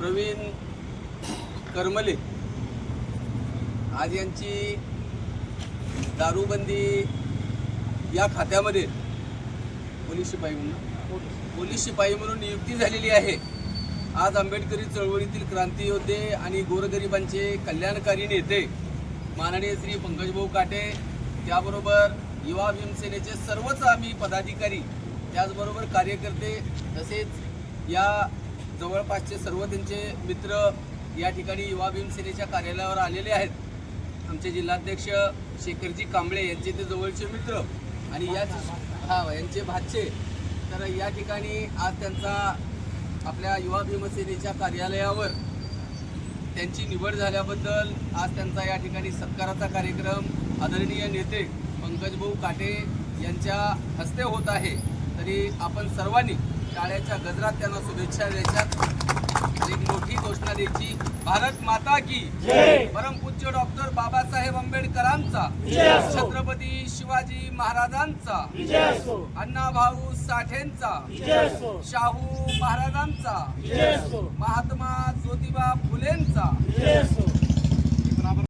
प्रवीण करमले. आज यांची दारूबंदी या खात्यामध्ये पोलीस शिपाई म्हणून. पोलीस शिपाई म्हणून नियुक्ती झालेली आहे. आज आंबेडकरी चळवळीतील क्रांती योद्धे आणि गोरगरिबांचे कल्याणकारी नेते माननीय श्री पंकजभाऊ काटे त्याबरोबर युवा भीमसेनेचे सर्वच आम्ही पदाधिकारी त्याचबरोबर कार्यकर्ते तसेच या जवळपासचे सर्व त्यांचे मित्र या ठिकाणी युवा भीमसेनेच्या कार्यालयावर आलेले आहेत. आमचे जिल्हाध्यक्ष शेखरजी कांबळे यांचे ते जवळचे मित्र आणि याच हा यांचे भाचे. तर या ठिकाणी आज त्यांचा आपल्या युवा भीमसेनेच्या कार्यालयावर त्यांची निवड झाल्याबद्दल आज त्यांचा या ठिकाणी सत्काराचा कार्यक्रम आदरणीय नेते पंकजभाऊ काटे यांच्या हस्ते होत आहे. तरी आपण सर्वांनी टाळ्याच्या गजरात त्यांना शुभेच्छा द्यायच्या. एक मोठी घोषणा द्यायची. भारत माता की परमपूज्य डॉक्टर बाबासाहेब आंबेडकरांचा छत्रपती शिवाजी महाराजांचा अण्णाभाऊ साठेंचा शाहू महाराजांचा महात्मा ज्योतिबा फुलेंचा